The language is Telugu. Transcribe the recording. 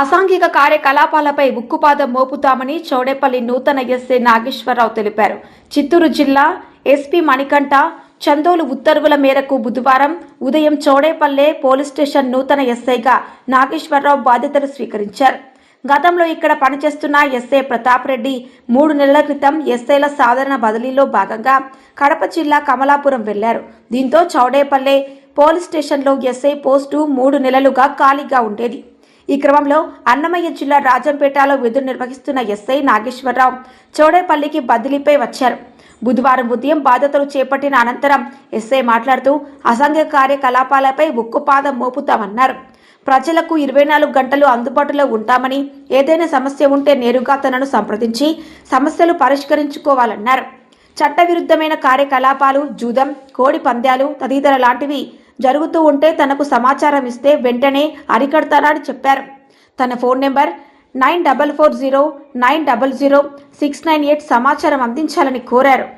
అసాంఘిక కార్యకలాపాలపై ఉక్కుపాదం మోపుతామని చౌడేపల్లి నూతన ఎస్ఐ నాగేశ్వరరావు తెలిపారు. చిత్తూరు జిల్లా ఎస్పీ మణికంఠ చందోలు ఉత్తర్వుల మేరకు బుధవారం ఉదయం చౌడేపల్లె పోలీస్ స్టేషన్ నూతన ఎస్ఐగా నాగేశ్వరరావు బాధ్యతలు స్వీకరించారు. గతంలో ఇక్కడ పనిచేస్తున్న ఎస్ఐ ప్రతాప్ రెడ్డి మూడు నెలల క్రితం ఎస్ఐల సాధారణ బదిలీలో భాగంగా కడప జిల్లా కమలాపురం వెళ్ళారు. దీంతో చౌడేపల్లె పోలీస్ స్టేషన్లో ఎస్ఐ పోస్టు మూడు నెలలుగా ఖాళీగా ఉండేది. ఈ క్రమంలో అన్నమయ్య జిల్లా రాజంపేటలో విధులు నిర్వహిస్తున్న ఎస్ఐ నాగేశ్వరరావు చౌడేపల్లికి బదిలీపై వచ్చారు. బుధవారం ఉదయం బాధ్యతలు చేపట్టిన అనంతరం ఎస్ఐ మాట్లాడుతూ అసంఘ కార్యకలాపాలపై ఉక్కుపాదం మోపుతామన్నారు. ప్రజలకు ఇరవై నాలుగు గంటలు అందుబాటులో ఉంటామని ఏదైనా సమస్య ఉంటే నేరుగా తనను సంప్రదించి సమస్యలు పరిష్కరించుకోవాలన్నారు. చట్టవిరుద్ధమైన కార్యకలాపాలు జూదం కోడి పందాలు తదితర లాంటివి జరుగుతూ ఉంటే తనకు సమాచారం ఇస్తే వెంటనే అరికడతానని చెప్పారు. తన phone number nine double four zero nine double zero six nine eight సమాచారం అందించాలని కోరారు.